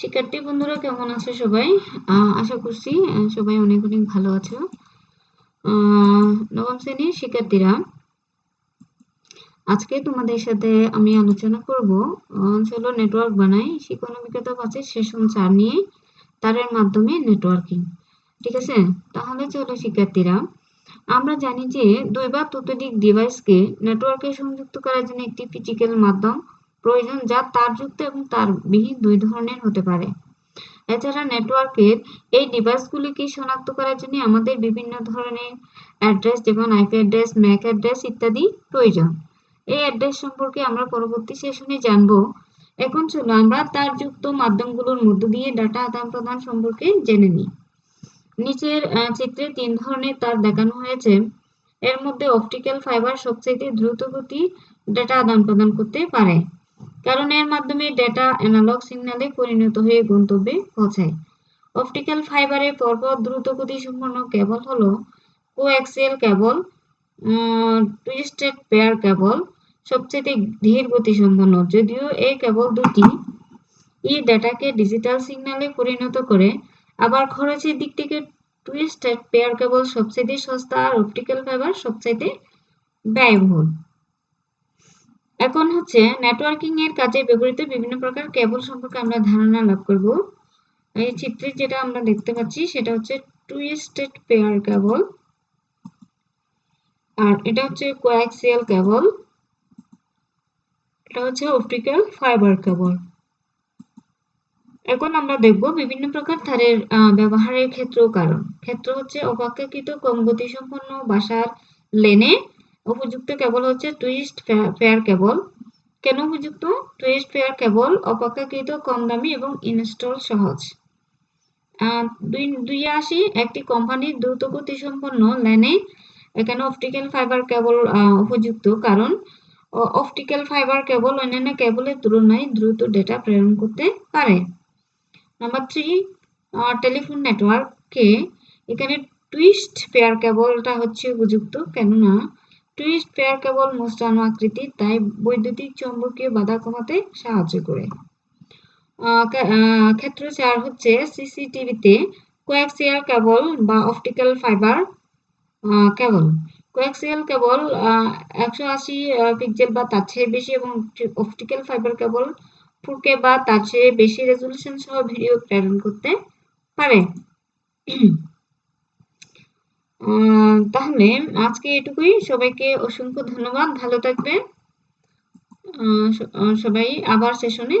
শিক্ষার্থী বন্ধুরা, কেমন আছো সবাই? আশা করছি সবাই অনেক অনেক ভালো আছো। নবম শ্রেণির শিক্ষার্থীরা, আজকে তোমাদের সাথে আমি আলোচনা করব চলো নেটওয়ার্ক বানাই। শিক্ষানবিকতা পাচ্ছে সেশন চার নিয়ে, তারের মাধ্যমে নেটওয়ার্কিং ঠিক আছে? তাহলে চলো শিক্ষার্থীরা, আমরা জানি যে দুই বা ততোধিক ডিভাইসকে নেটওয়ার্কে সংযুক্ত করার জন্য একটি ফিজিক্যাল মাধ্যম প্রয়োজন যা তারযুক্ত এবং তারবিহীন দুই ধরনের হতে পারে। এছাড়া নেটওয়ার্কের এই ডিভাইসগুলিকে শনাক্ত করার জন্য আমাদের বিভিন্ন ধরনের অ্যাড্রেস, যেমন আইপি অ্যাড্রেস, ম্যাক অ্যাড্রেস ইত্যাদি প্রয়োজন। এই অ্যাড্রেস সম্পর্কে আমরা পরবর্তী সেশনে জানব। এখন চলো আমরা তার যুক্ত মাধ্যমগুলোর মধ্য দিয়ে ডাটা আদান প্রদান সম্পর্কে জেনে নিই। নিচের চিত্রে তিন ধরনের তার দেখানো হয়েছে। এর মধ্যে অপটিক্যাল ফাইবার সবচেয়ে দ্রুত গতি ডেটা আদান প্রদান করতে পারে। কারণ এর মাধ্যমে ডেটা অ্যানালগ সিগন্যালে পরিণত হয়ে গন্তব্যে পৌঁছায়। অপটিক্যাল ফাইবারে পরপর দ্রুত গতি সম্পন্ন কেবল হলো coaxial cable twisted pair cable সবচেয়ে ধীর গতি সম্পন্ন। যদিও এই কেবল দুটি ই ডেটাকে ডিজিটাল সিগন্যালে পরিণত করে, আবার খরচের দিক থেকে টুইস্টেড পেয়ার কেবল সবচেয়ে সস্তা আর অপটিক্যাল ফাইবার সবচেয়ে ব্যয়বহুল। এখন হচ্ছে নেটওয়ার্কিং এর কাজে ব্যবহৃত বিভিন্ন প্রকার কেবল সম্পর্কে আমরা ধারণা লাভ করব। এই চিত্রে যেটা আমরা দেখতে পাচ্ছি সেটা হচ্ছে টুইস্টেড পেয়ার কেবল আর এটা হচ্ছে কোয়াক্সিয়াল কেবল এটা হচ্ছে অপটিক্যাল ফাইবার কেবল এখন আমরা দেখব বিভিন্ন প্রকার তারের ব্যবহারের ক্ষেত্র কারণ। ক্ষেত্র হচ্ছে অপেক্ষাকৃত কম গতিসম্পন্ন বাসার লেনে উপযুক্ত কেবল হচ্ছে টুইস্ট ফেয়ার কেবল। কেন উপযুক্ত? টুইস্ট ফেয়ার কেবল অপেক্ষাকৃত কম দামি এবং ইনস্টল সহজ। দুই আশি একটি কোম্পানির দ্রুত গতি সম্পন্ন লেনে এখানে অপটিক্যাল ফাইবার কেবল উপযুক্ত কারণ অপটিক্যাল ফাইবার কেবল অন্যান্য কেবলের তুলনায় দ্রুত ডেটা প্রেরণ করতে পারে। নাম্বার থ্রি টেলিফোন নেটওয়ার্ককে এখানে টুইস্ট পেয়ার কেবলটা হচ্ছে উপযুক্ত। কেননা টুইস্ট পেয়ার কেবল মোস্টানো আকৃতির তাই বৈদ্যুতিক চৌম্বকীয় বাধা কমাতে সাহায্য করে। ক্ষেত্র চার হচ্ছে সিসিটিভিতে কোয়াক্সিয়াল কেবল বা optical fibre cable coaxial cable একশো আশি পিক্সেল বা তার চেয়ে বেশি এবং অপটিক্যাল ফাইবার কেবল ফুকে বা তার চেয়ে বেশি রেজলিউশন সহ ভিডিও প্রেরণ করতে পারে। তাহলে আজকে এটুকুই। সবাইকে অসংখ্য ধন্যবাদ। ভালো থাকবেন। সবাই আবার সেশনে